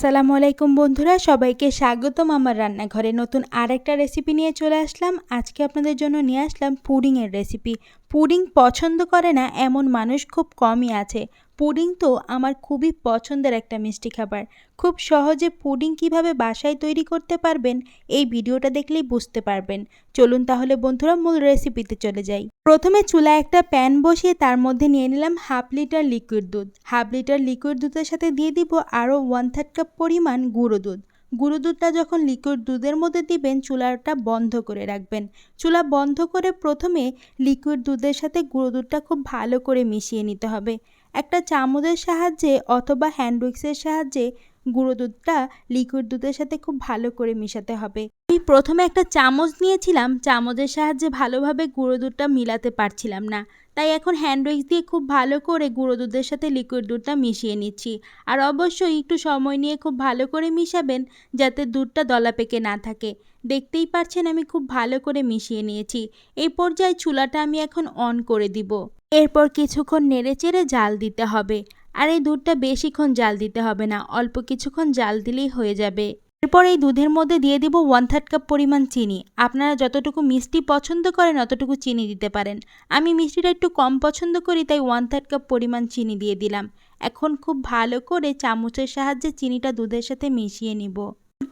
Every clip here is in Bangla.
আসসালামু আলাইকুম বন্ধুরা, সবাইকে স্বাগতম। আমার রান্নাঘরে নতুন আরেকটা রেসিপি নিয়ে চলে আসলাম। আজকে আপনাদের জন্য নিয়ে আসলাম পুডিংয়ের রেসিপি পুডিং পছন্দ করে না, এমন মানুষ খুব কমই আছে। পুডিং তো আমার খুবই পছন্দের একটা মিষ্টি খাবার। খুব সহজে পুডিং কীভাবে বাসায় তৈরি করতে পারবেন এই ভিডিওটা দেখলেই বুঝতে পারবেন। চলুন তাহলে বন্ধুরা মূল রেসিপিতে চলে যাই। প্রথমে চুলায় একটা প্যান বসিয়ে তার মধ্যে নিয়ে নিলাম হাফ লিটার লিকুইড দুধ। হাফ লিটার লিকুইড দুধের সাথে দিয়ে দিব আরও ওয়ান থার্ড কাপ পরিমাণ গুঁড়ো দুধ। গুঁড়ো দুধটা যখন লিকুইড দুধের মধ্যে দিবেন, চুলাটা বন্ধ করে রাখবেন। চুলা বন্ধ করে প্রথমে লিকুইড দুধের সাথে গুঁড়ো দুধটা খুব ভালো করে মিশিয়ে নিতে হবে। একটা চামচের সাহায্যে অথবা হ্যান্ড উইক্সের সাহায্যে গুঁড়ো দুধটা লিকুইড দুধের সাথে খুব ভালো করে মেশাতে হবে। আমি প্রথমে একটা চামচ নিয়েছিলাম, চামচের সাহায্যে ভালোভাবে গুঁড়ো দুধটা মিলাতে পারছিলাম না। তাই এখন হ্যান্ড দিয়ে খুব ভালো করে গুঁড়ো দুধের সাথে লিকুইড দুধটা মিশিয়ে নিচ্ছি। আর অবশ্যই একটু সময় নিয়ে খুব ভালো করে মিশাবেন যাতে দুধটা দলা পেকে না থাকে। দেখতেই পাচ্ছেন আমি খুব ভালো করে মিশিয়ে নিয়েছি। এই পর্যায়ে চুলাটা আমি এখন অন করে দিব। এরপর কিছুক্ষণ নেড়েচেড়ে জাল দিতে হবে। আর এই দুধটা বেশিক্ষণ জাল দিতে হবে না, অল্প কিছুক্ষণ জাল দিলেই হয়ে যাবে। এরপর এই দুধের মধ্যে দিয়ে দিব ওয়ান থার্ড কাপ পরিমাণ চিনি। আপনারা যতটুকু মিষ্টি পছন্দ করেন অতটুকু চিনি দিতে পারেন। আমি মিষ্টিটা একটু কম পছন্দ করি, তাই ওয়ান থার্ড কাপ পরিমাণ চিনি দিয়ে দিলাম। এখন খুব ভালো করে চামচের সাহায্যে চিনিটা দুধের সাথে মিশিয়ে নিব।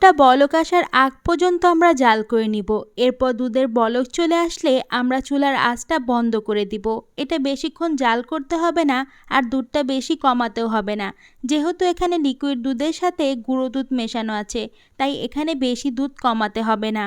দুধটা বলক আসার আগ পর্যন্ত আমরা জাল করে নিব। এরপর দুধের বলক চলে আসলে আমরা চুলার আঁচটা বন্ধ করে দিব। এটা বেশিক্ষণ জাল করতে হবে না আর দুধটা বেশি কমাতেও হবে না। যেহেতু এখানে লিকুইড দুধের সাথে গুঁড়ো দুধ মেশানো আছে, তাই এখানে বেশি দুধ কমাতে হবে না।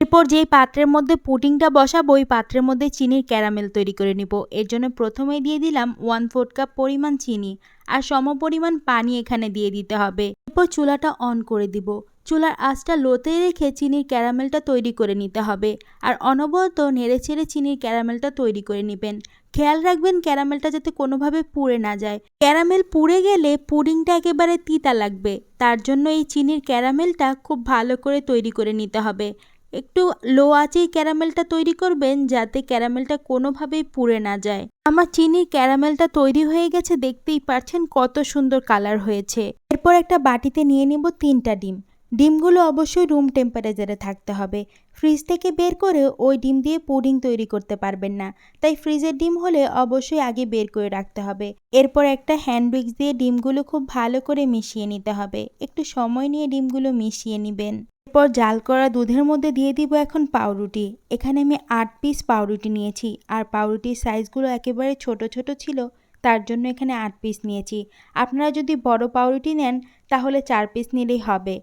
এরপর যেই পাত্রের মধ্যে পুডিংটা বসাবো, ওই পাত্রের মধ্যে চিনির ক্যারামেল তৈরি করে নিব। এর জন্য প্রথমেই দিয়ে দিলাম ওয়ান ফোর্থ কাপ পরিমাণ চিনি আর সম পরিমাণ পানি এখানে দিয়ে দিতে হবে। এরপর চুলাটা অন করে দিব। চুলার আঁচটা লোতে রেখে চিনির ক্যারামেলটা তৈরি করে নিতে হবে। আর অনবরত নেড়ে ছেড়ে চিনির ক্যারামেলটা তৈরি করে নেবেন। খেয়াল রাখবেন ক্যারামেলটা যাতে কোনোভাবে পুড়ে না যায়। ক্যারামেল পুড়ে গেলে পুডিংটা একেবারে তিতা লাগবে। তার জন্য এই চিনির ক্যারামেলটা খুব ভালো করে তৈরি করে নিতে হবে। একটু লো আঁচেই ক্যারামেলটা তৈরি করবেন যাতে ক্যারামেলটা কোনোভাবেই পুড়ে না যায়। আমার চিনির ক্যারামেলটা তৈরি হয়ে গেছে দেখতেই পাচ্ছেন কত সুন্দর কালার হয়েছে। এরপর একটা বাটিতে নিয়ে নিব তিনটা ডিম। ডিমগুলো অবশ্যই রুম টেম্পারেচারে থাকতে হবে। ফ্রিজ থেকে বের করে ওই ডিম দিয়ে পুডিং তৈরি করতে পারবেন না। তাই ফ্রিজের ডিম হলে অবশ্যই আগে বের করে রাখতে হবে। এরপর একটা হ্যান্ড উইক্স দিয়ে ডিমগুলো খুব ভালো করে মিশিয়ে নিতে হবে। একটু সময় নিয়ে ডিমগুলো মিশিয়ে নেবেন। এরপর জাল করা দুধের মধ্যে দিয়ে দিব এখন পাউরুটি। এখানে আমি আট পিস পাউরুটি নিয়েছি আর পাউরুটির সাইজগুলো একেবারে ছোট ছোট ছিল, তার জন্য এখানে আট পিস নিয়েছি। আপনারা যদি বড় পাউরুটি নেন, তাহলে চার পিস নিলেই হবে।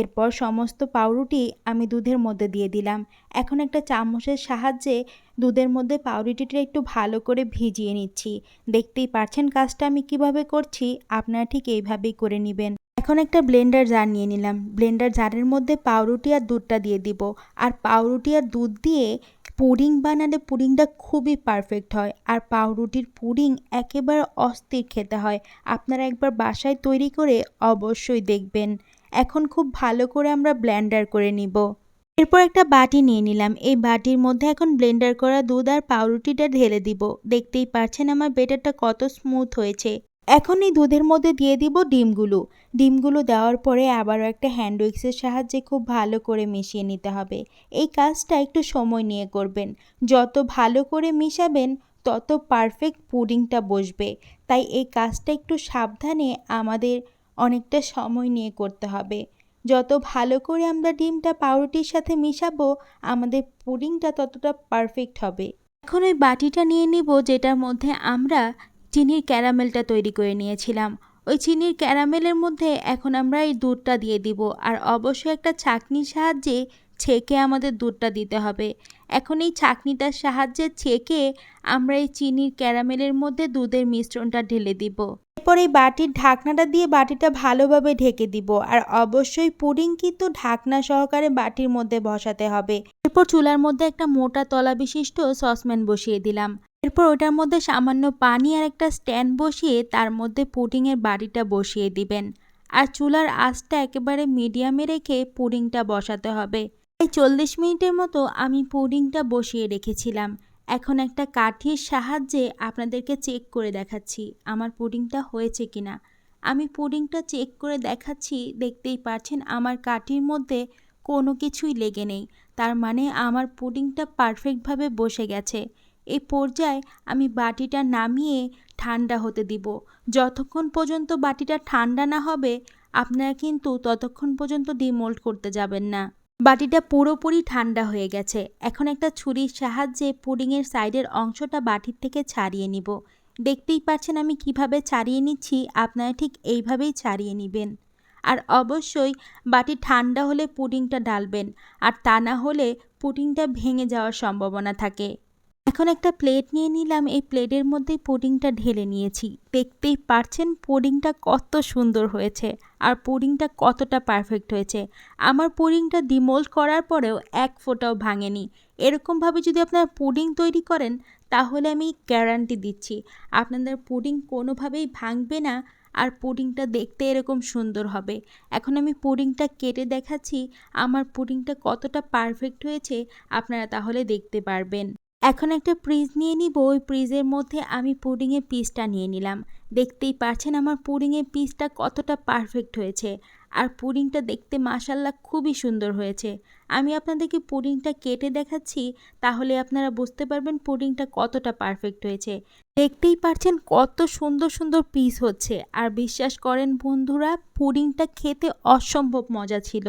এরপর সমস্ত পাউরুটি আমি দুধের মধ্যে দিয়ে দিলাম। এখন একটা চামচের সাহায্যে দুধের মধ্যে পাউরুটিটা একটু ভালো করে ভিজিয়ে নিচ্ছি। দেখতেই পারছেন কাজটা আমি কীভাবে করছি? আপনারা ঠিক এইভাবেই করে নেবেন। এখন একটা ব্লেন্ডার জার নিয়ে নিলাম। ব্লেন্ডার জারের মধ্যে পাউরুটি আর দুধটা দিয়ে দিব। আর পাউরুটি আর দুধ দিয়ে পুডিং বানালে পুডিংটা খুবই পারফেক্ট হয়। আর পাউরুটির পুডিং একেবারে অস্থির খেতে হয়। আপনারা একবার বাসায় তৈরি করে অবশ্যই দেখবেন। এখন খুব ভালো করে আমরা ব্লেন্ডার করে নিব। এরপর একটা বাটি নিয়ে নিলাম। এই বাটির মধ্যে এখন ব্লেন্ডার করা দুধ আর পাউরুটিটা ঢেলে দিব। দেখতেই পারছেন আমার বেটারটা কত স্মুথ হয়েছে। এখন এই দুধের মধ্যে দিয়ে দিব ডিমগুলো। ডিমগুলো দেওয়ার পরে আবারও একটা হ্যান্ড উইক্সের সাহায্যে খুব ভালো করে মিশিয়ে নিতে হবে। এই কাজটা একটু সময় নিয়ে করবেন। যত ভালো করে মিশাবেন, তত পারফেক্ট পুডিংটা বসবে। তাই এই কাজটা একটু সাবধানে আমাদের অনেকটা সময় নিয়ে করতে হবে। যত ভালো করে আমরা ডিমটা পাউরুটির সাথে মিশাবো, আমাদের পুডিংটা ততটা পারফেক্ট হবে। এখন ওই বাটিটা নিয়ে নিব, যেটার মধ্যে আমরা চিনির ক্যারামেলটা তৈরি করে নিয়েছিলাম। ওই চিনির ক্যারামেলের মধ্যে এখন আমরা এই দুধটা দিয়ে দিব আর অবশ্যই একটা ছাঁকনির সাহায্যে ছেঁকে আমাদের দুধটা দিতে হবে। এখন এই ছাঁকনিটার সাহায্যে ছেঁকে আমরা এই চিনির ক্যারামেলের মধ্যে দুধের মিশ্রণটা ঢেলে দিব। এরপর এই বাটির ঢাকনাটা দিয়ে বাটিটা ভালোভাবে ঢেকে দিব। আর অবশ্যই পুডিং কিন্তু ঢাকনা সহকারে বাটির মধ্যে বসাতে হবে। এরপর চুলার মধ্যে একটা মোটা তলা বিশিষ্ট সসম্যান বসিয়ে দিলাম। এরপর ওটার মধ্যে সামান্য পানি আর একটা স্ট্যান্ড বসিয়ে তার মধ্যে পুডিংয়ের বাটিটা বসিয়ে দিবেন। আর চুলার আঁচটা একেবারে মিডিয়ামে রেখে পুডিংটা বসাতে হবে। এই চল্লিশ মিনিটের মতো আমি পুডিংটা বসিয়ে রেখেছিলাম। এখন একটা কাঠির সাহায্যে আপনাদেরকে চেক করে দেখাচ্ছি, আমার পুডিংটা হয়েছে কিনা। আমি পুডিংটা চেক করে দেখাচ্ছি, দেখতেই পারছেন আমার কাঠির মধ্যে কোনো কিছুই লেগে নেই। তার মানে আমার পুডিংটা পারফেক্টভাবে বসে গেছে। এই পর্যায়ে আমি বাটিটা নামিয়ে ঠান্ডা হতে দিব। যতক্ষণ পর্যন্ত বাটিটা ঠান্ডা না হবে, আপনারা কিন্তু ততক্ষণ পর্যন্ত ডিমোল্ড করতে যাবেন না। বাটিটা পুরোপুরি ঠান্ডা হয়ে গেছে। এখন একটা ছুরির সাহায্যে পুডিংয়ের সাইডের অংশটা বাটির থেকে ছাড়িয়ে নিব। দেখতেই পাচ্ছেন আমি কীভাবে ছাড়িয়ে নিচ্ছি, আপনারা ঠিক এইভাবেই ছাড়িয়ে নেবেন। আর অবশ্যই বাটি ঠান্ডা হলে পুডিংটা ডালবেন আর তা না হলে পুডিংটা ভেঙে যাওয়ার সম্ভাবনা থাকে। এখন একটা প্লেট নিয়ে নিলাম, এই প্লেটের মধ্যে পুডিংটা ঢেলে নিয়েছি। দেখতেই পারছেন পুডিংটা কত সুন্দর হয়েছে আর পুডিংটা কতটা পারফেক্ট হয়েছে। আমার পুডিংটা ডিমোল্ড করার পরেও এক ফোঁটাও ভাঙেনি। এরকমভাবে যদি আপনারা পুডিং তৈরি করেন, তাহলে আমি গ্যারান্টি দিচ্ছি, আপনাদের পুডিং কোনোভাবেই ভাঙবে না আর পুডিংটা দেখতে এরকম সুন্দর হবে। এখন আমি পুডিংটা কেটে দেখাচ্ছি, আমার পুডিংটা কতটা পারফেক্ট হয়েছে, আপনারা তাহলে দেখতে পারবেন। এখন একটা ফ্রিজ নিয়ে নিব, ওই ফ্রিজের মধ্যে আমি পুডিংয়ের পিসটা নিয়ে নিলাম। দেখতেই পারছেন আমার পুডিংয়ের পিসটা কতটা পারফেক্ট হয়েছে। আর পুডিংটা দেখতে মাসাল্লা খুবই সুন্দর হয়েছে। আমি আপনাদেরকে পুডিংটা কেটে দেখাচ্ছি, তাহলে আপনারা বুঝতে পারবেন পুডিংটা কতটা পারফেক্ট হয়েছে। দেখতেই পারছেন কত সুন্দর সুন্দর পিস হচ্ছে। আর বিশ্বাস করেন বন্ধুরা পুডিংটা খেতে অসম্ভব মজা ছিল।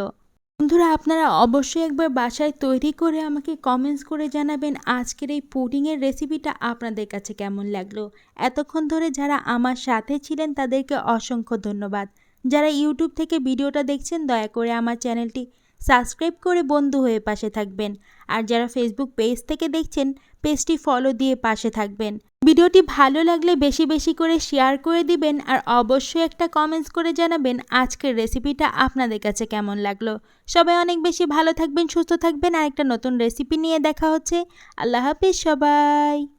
বন্ধুরা, আপনারা অবশ্যই একবার বাসায় তৈরি করে আমাকে কমেন্টস করে জানাবেন আজকের এই পুডিংয়ের রেসিপিটা আপনাদের কাছে কেমন লাগল। এতক্ষণ ধরে যারা আমার সাথে ছিলেন তাদেরকে অসংখ্য ধন্যবাদ। যারা ইউটিউব থেকে ভিডিওটা দেখছেন, দয়া করে আমার চ্যানেলটি সাবস্ক্রাইব করে বন্ধু হয়ে পাশে থাকবেন। আর যারা ফেসবুক পেজ থেকে দেখছেন পেজটি ফলো দিয়ে পাশে থাকবেন। ভিডিওটি ভালো লাগলে বেশি বেশি করে শেয়ার করে দিবেন আর অবশ্যই একটা কমেন্টস করে জানাবেন আজকের রেসিপিটা আপনাদের কাছে কেমন লাগল। সবাই অনেক বেশি ভালো থাকবেন, সুস্থ থাকবেন। আর একটা নতুন রেসিপি নিয়ে দেখা হচ্ছে। আল্লাহ হাফিজ সবাই।